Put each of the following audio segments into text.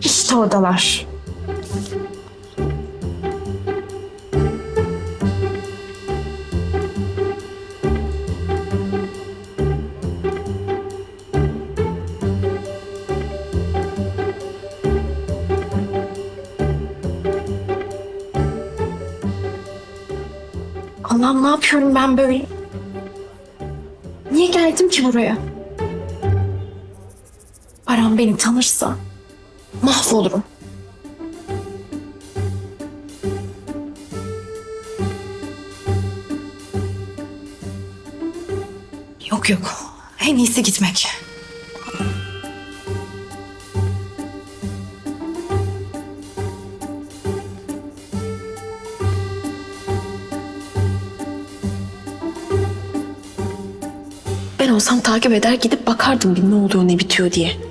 İşte oradalar. Allah'ım ne yapıyorum ben böyle? Niye geldim ki buraya? Baran beni tanırsa mahvolurum. Yok yok. En iyisi gitmek. Ben olsam takip eder gidip bakardım bir ne oluyor ne bitiyor diye.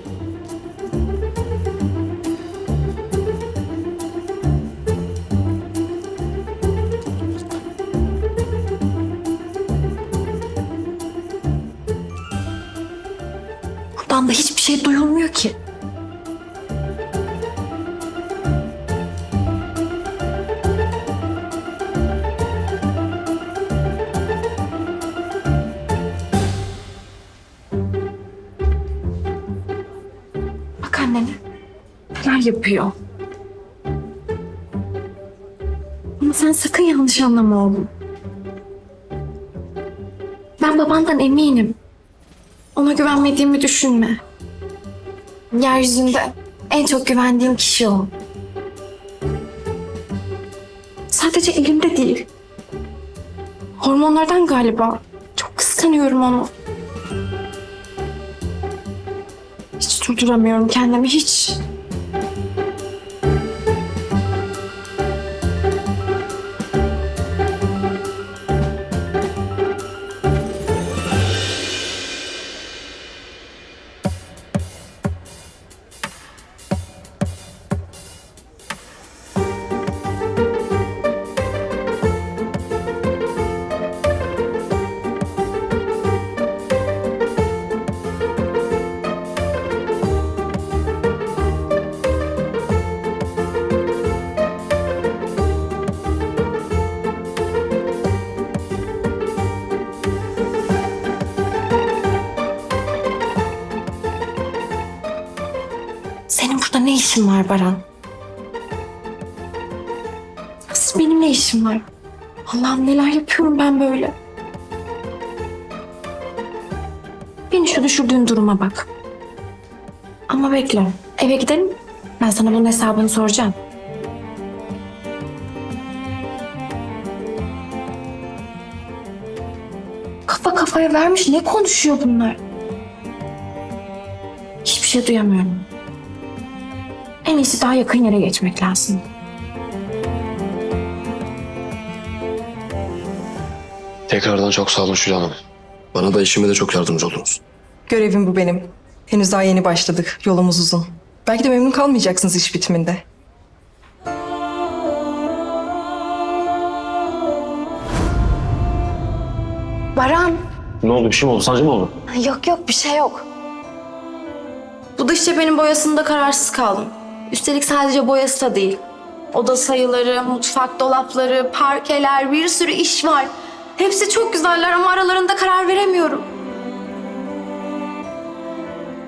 Şey duyulmuyor ki. Bak annene. Neler yapıyor. Ama sen sakın yanlış anlama oğlum. Ben babandan eminim. Ona güvenmediğimi düşünme. Yeryüzünde en çok güvendiğim kişi o. Sadece elimde değil. Hormonlardan galiba. Çok kıskanıyorum onu. Hiç durduramıyorum kendimi hiç. İşin var Baran? Nasıl benim ne işim var? Allah'ım neler yapıyorum ben böyle? Beni şu düşürdüğün duruma bak. Ama bekle. Eve gidelim. Ben sana bunun hesabını soracağım. Kafa kafaya vermiş ne konuşuyor bunlar? Hiçbir şey duyamıyorum. En iyisi daha yakın yere geçmek lazım. Tekrardan çok sağ olun Şule Hanım. Bana da işime de çok yardımcı oldunuz. Görevim bu benim. Henüz daha yeni başladık. Yolumuz uzun. Belki de memnun kalmayacaksınız iş bitiminde. Baran. Ne oldu? Bir şey mi oldu? Sancı mı oldu? Yok yok bir şey yok. Bu dış cephenin boyasında kararsız kaldım. Üstelik sadece boyası da değil. Oda sayıları, mutfak dolapları, parkeler, bir sürü iş var. Hepsi çok güzeller ama aralarında karar veremiyorum.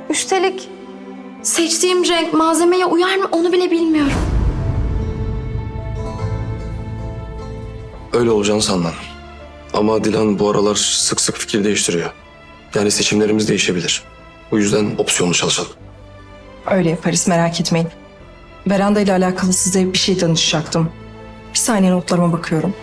Üstelik seçtiğim renk malzemeye uyar mı onu bile bilmiyorum. Öyle olacağını sanmam. Ama Dilan bu aralar sık sık fikir değiştiriyor. Yani seçimlerimiz değişebilir. Bu yüzden opsiyonlu çalışalım. Öyle yaparız merak etmeyin. Veranda ile alakalı size bir şey danışacaktım. Bir saniye notlarıma bakıyorum.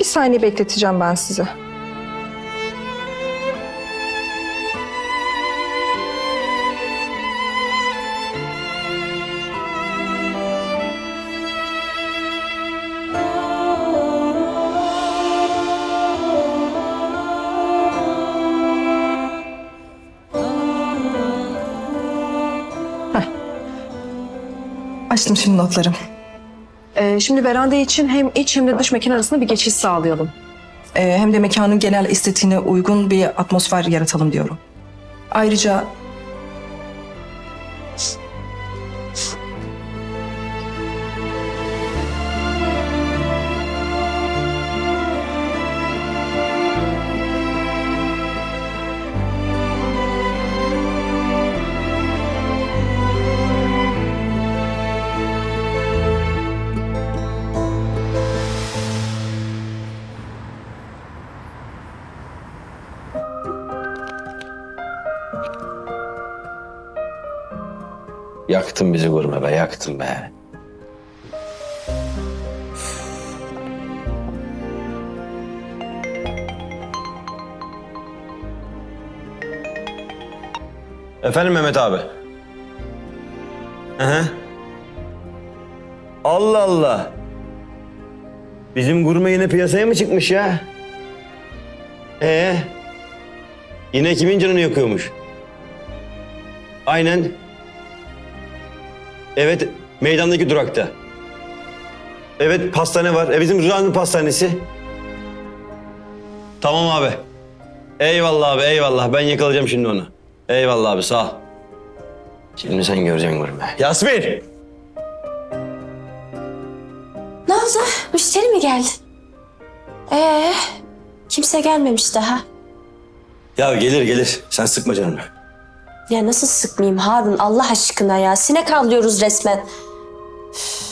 Bir saniye bekleteceğim ben sizi. Açtım şimdi notları. Ee, şimdi veranda için hem iç hem de dış mekan arasında bir geçiş sağlayalım. Ee, hem de mekanın genel estetiğine uygun bir atmosfer yaratalım diyorum. Ayrıca Yaktın bizi gurme be, yaktın be. Efendim Mehmet abi. Hı hı. Allah Allah. Bizim gurme yine piyasaya mı çıkmış ya? Ee? Yine kimin canını yakıyormuş? Aynen. Evet, meydandaki durakta. Evet, pastane var. E bizim Rıza'nın pastanesi. Tamam abi. Eyvallah abi, eyvallah. Ben yakalayacağım şimdi onu. Eyvallah abi, sağ ol. Şimdi sen göreceksin gurme. Yasmin! Ne oldu? Müşteri mi geldi? Ee, kimse gelmemiş daha. Ya gelir gelir. Sen sıkma canını. Ya nasıl sıkmayayım Harun Allah aşkına ya. Sinek avlıyoruz resmen. Üf.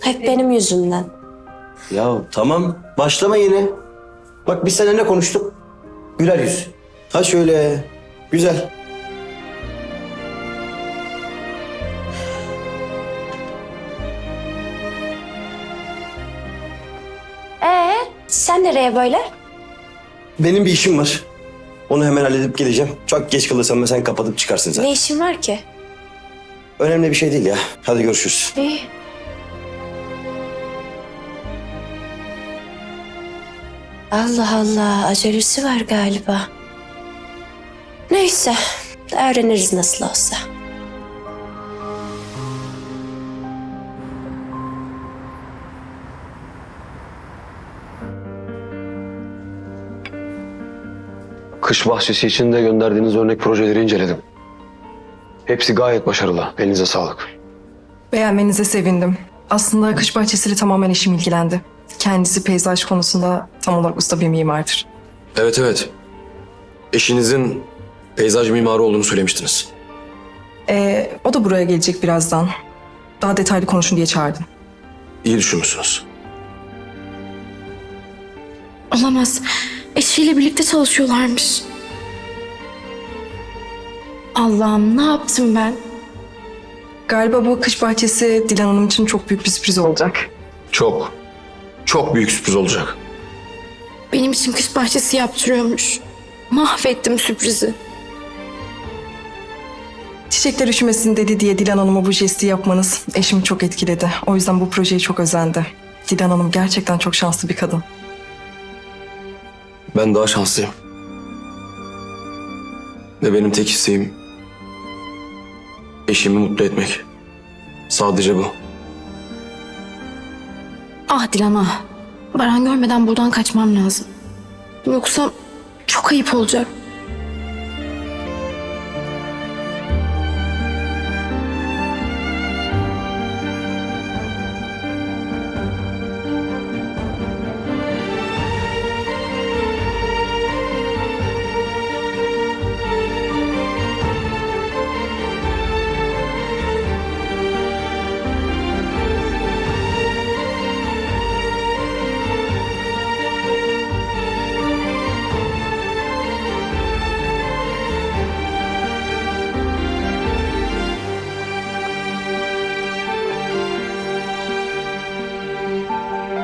Hep benim yüzümden. Ya tamam, başlama yine. Bak biz seninle ne konuştuk? Güler yüz. Ha şöyle. Güzel. Ee, sen nereye böyle? Benim bir işim var. Onu hemen halledip geleceğim. Çok geç kalırsam da sen kapatıp çıkarsın zaten. Ne işin var ki? Önemli bir şey değil ya. Hadi görüşürüz. İyi. Allah Allah, acelesi var galiba. Neyse, öğreniriz nasıl olsa. Kış bahçesi için de gönderdiğiniz örnek projeleri inceledim. Hepsi gayet başarılı. Elinize sağlık. beğenmenize sevindim. Aslında kış bahçesiyle tamamen eşim ilgilendi. Kendisi peyzaj konusunda tam olarak usta bir mimardır. Evet evet. Eşinizin peyzaj mimarı olduğunu söylemiştiniz. Ee, o da buraya gelecek birazdan. Daha detaylı konuşun diye çağırdım. İyi düşünmüşsünüz. Olamaz. Eşiyle birlikte çalışıyorlarmış. Allah'ım ne yaptım ben? Galiba bu kış bahçesi Dilan Hanım için çok büyük bir sürpriz olacak. Çok, çok büyük sürpriz olacak. Benim için kış bahçesi yaptırıyormuş. Mahvettim sürprizi. Çiçekler üşümesin dedi diye Dilan Hanım'a bu jesti yapmanız eşimi çok etkiledi. O yüzden bu projeye çok özendi. Dilan Hanım gerçekten çok şanslı bir kadın. Ben daha şanslıyım. Ve benim tek isteğim eşimi mutlu etmek. Sadece bu. Ah Dilan ah. Baran görmeden buradan kaçmam lazım. Yoksa çok ayıp olacak.